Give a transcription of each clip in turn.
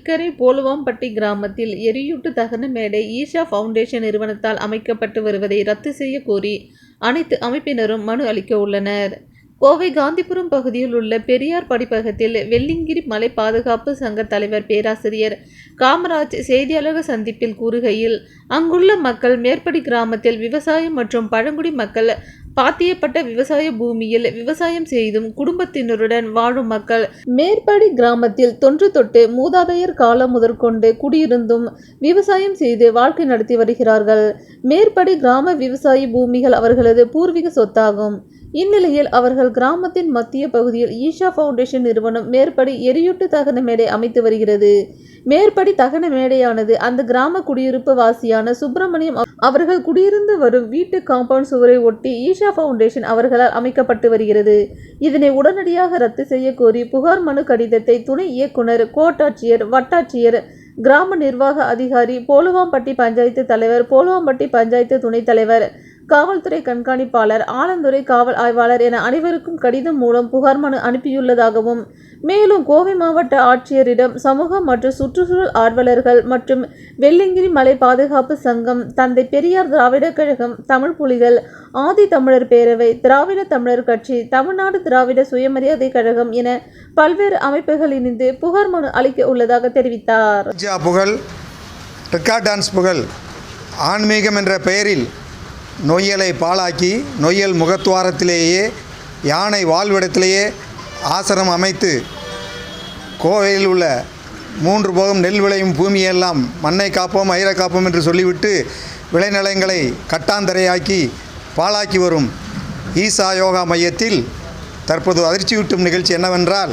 இக்கரை போலுவாம்பட்டி கிராமத்தில் எரியூட்டு தகன மேடை ஈஷா ஃபவுண்டேஷன் நிறுவனத்தால் அமைக்கப்பட்டு வருவதை ரத்து செய்ய கோரி அனைத்து அமைப்பினரும் மனு அளிக்க உள்ளனர். கோவை காந்திபுரம் பகுதியில் உள்ள பெரியார் படிப்பகத்தில் வெள்ளிங்கிரி மலை பாதுகாப்பு சங்க தலைவர் பேராசிரியர் காமராஜ் செய்தியாளர் சந்திப்பில் கூறுகையில், அங்குள்ள மக்கள் மேற்படி கிராமத்தில் விவசாயம் மற்றும் பழங்குடி மக்கள் பாத்தியப்பட்ட விவசாய பூமியில் விவசாயம் செய்தும் குடும்பத்தினருடன் வாழும் மக்கள் மேற்படி கிராமத்தில் தொன்று தொட்டு மூதாதையர் காலம் முதற்கொண்டு குடியிருந்தும் விவசாயம் செய்து வாழ்க்கை நடத்தி வருகிறார்கள். மேற்படி கிராம விவசாய பூமிகள் அவர்களது பூர்வீக சொத்தாகும். இந்நிலையில் அவர்கள் கிராமத்தின் மத்திய பகுதியில் ஈஷா ஃபவுண்டேஷன் நிறுவனம் மேற்படி எரியூட்டு தகன மேடை அமைத்து வருகிறது. மேற்படி தகன மேடையானது அந்த கிராம குடியிருப்பு வாசியான சுப்பிரமணியம் அவர்கள் குடியிருந்து வரும் வீட்டு காம்பவுண்ட் சுவரை ஒட்டி ஈஷா ஃபவுண்டேஷன் அவர்களால் அமைக்கப்பட்டு வருகிறது. இதனை உடனடியாக ரத்து செய்ய கோரி புகார் மனு கடிதத்தை துணை இயக்குனர், கோட்டாட்சியர், வட்டாட்சியர், கிராம நிர்வாக அதிகாரி, போலுவாம்பட்டி பஞ்சாயத்து தலைவர், போலுவாம்பட்டி பஞ்சாயத்து துணைத் தலைவர், காவல்துறை கண்காணிப்பாளர், ஆலந்துறை காவல் ஆய்வாளர் என அனைவருக்கும் கடிதம் மூலம் புகார் மனு அனுப்பியுள்ளதாகவும், மேலும் கோவை மாவட்ட ஆட்சியரிடம் சமூக மற்றும் சுற்றுச்சூழல் ஆர்வலர்கள் மற்றும் வெள்ளிங்கிரி மலை பாதுகாப்பு சங்கம், தந்தை பெரியார் திராவிடர் கழகம், தமிழ் புலிகள், ஆதி தமிழர் பேரவை, திராவிட தமிழர் கட்சி, தமிழ்நாடு திராவிட சுயமரியாதை கழகம் என பல்வேறு அமைப்புகள் இணைந்து புகார் மனு அளிக்க உள்ளதாக தெரிவித்தார். புகழ் டான்ஸ் புகழ் ஆன்மீகம் என்ற பெயரில் நொய்யலை பாழாக்கி நொய்யல் முகத்துவாரத்திலேயே யானை வாழ்விடத்திலேயே ஆசிரம் அமைத்து கோவையில் உள்ள மூன்று போகம் நெல் விளையும் பூமியெல்லாம் மண்ணை காப்போம் ஐர காப்போம் என்று சொல்லிவிட்டு விளைநிலங்களை கட்டாந்தரையாக்கி பாழாக்கி வரும் ஈசா யோகா மையத்தில் தற்போது அதிர்ச்சியூட்டும் நிகழ்ச்சி என்னவென்றால்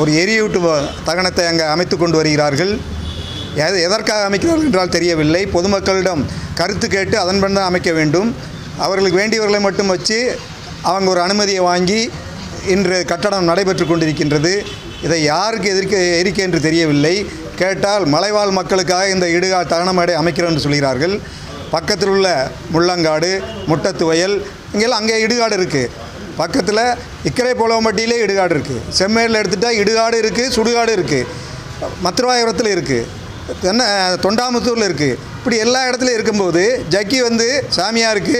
ஒரு எரியூட்டு தகனத்தை அங்கே அமைத்து கொண்டு வருகிறார்கள். எது எதற்காக அமைக்கிறார்கள் என்றால் தெரியவில்லை. பொதுமக்களிடம் கருத்து கேட்டு அதன்படி தான் அமைக்க வேண்டும். அவர்களுக்கு வேண்டியவர்களை மட்டும் வச்சு அவங்க ஒரு அனுமதியை வாங்கி இன்று கட்டடம் நடைபெற்று கொண்டிருக்கின்றது. இதை யாருக்கு எதிர்க்க எரிக்க என்று தெரியவில்லை. கேட்டால் மலைவாழ் மக்களுக்காக இந்த இடுகா தகனமேடை அமைக்கிறோம்னு அமைக்கிறோம் என்று சொல்கிறார்கள். பக்கத்தில் உள்ள முள்ளங்காடு முட்டத்து வயல் இங்கெல்லாம் அங்கே இடுகாடு இருக்குது பக்கத்தில் இக்கரை போலவம்பட்டியிலே இடுகாடு இருக்குது செம்மேரில் எடுத்துட்டால் இடுகாடு இருக்குது சுடுகாடு இருக்குது மத்துருவாயுரத்தில் இருக்குது தென்ன தொண்டாமுத்தூரில் இருக்குது இப்படி எல்லா இடத்துலையும் இருக்கும்போது ஜக்கி வந்து சாமியாருக்கு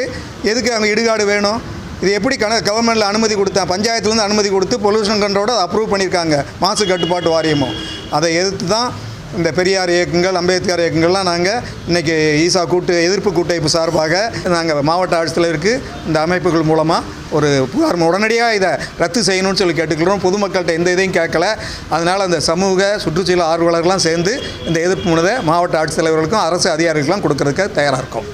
எதுக்கு அங்கே இடுகாடு வேணும்? இது எப்படி கண கவர்மெண்ட்டில் அனுமதி கொடுத்தா பஞ்சாயத்துலேருந்து அனுமதி கொடுத்து பொல்யூஷன் கண்ட்ரோட அப்ரூவ் பண்ணியிருக்காங்க மாசு கட்டுப்பாட்டு வாரியமும். அதை எதிர்த்து தான் இந்த பெரியார் இயக்கங்கள் அம்பேத்கர் இயக்கங்கள்லாம் நாங்கள் இன்றைக்கி ஈசா கூட்டு எதிர்ப்பு கூட்டமைப்பு சார்பாக நாங்கள் மாவட்ட ஆட்சித்தலைவருக்கு இந்த அமைப்புகள் மூலமாக ஒரு புகார். உடனடியாக இதை ரத்து செய்யணும்னு சொல்லி கேட்டுக்கிறோம் பொதுமக்கள்கிட்ட எந்த இதையும் கேட்கல. அதனால் அந்த சமூக சுற்றுச்சூழல் ஆர்வலர்கள்லாம் சேர்ந்து இந்த எதிர்ப்பு மனதை மாவட்ட ஆட்சித்தலைவர்களுக்கும் அரசு அதிகாரிகளுக்கும் கொடுக்கறதுக்கு தயாராக இருக்கும்.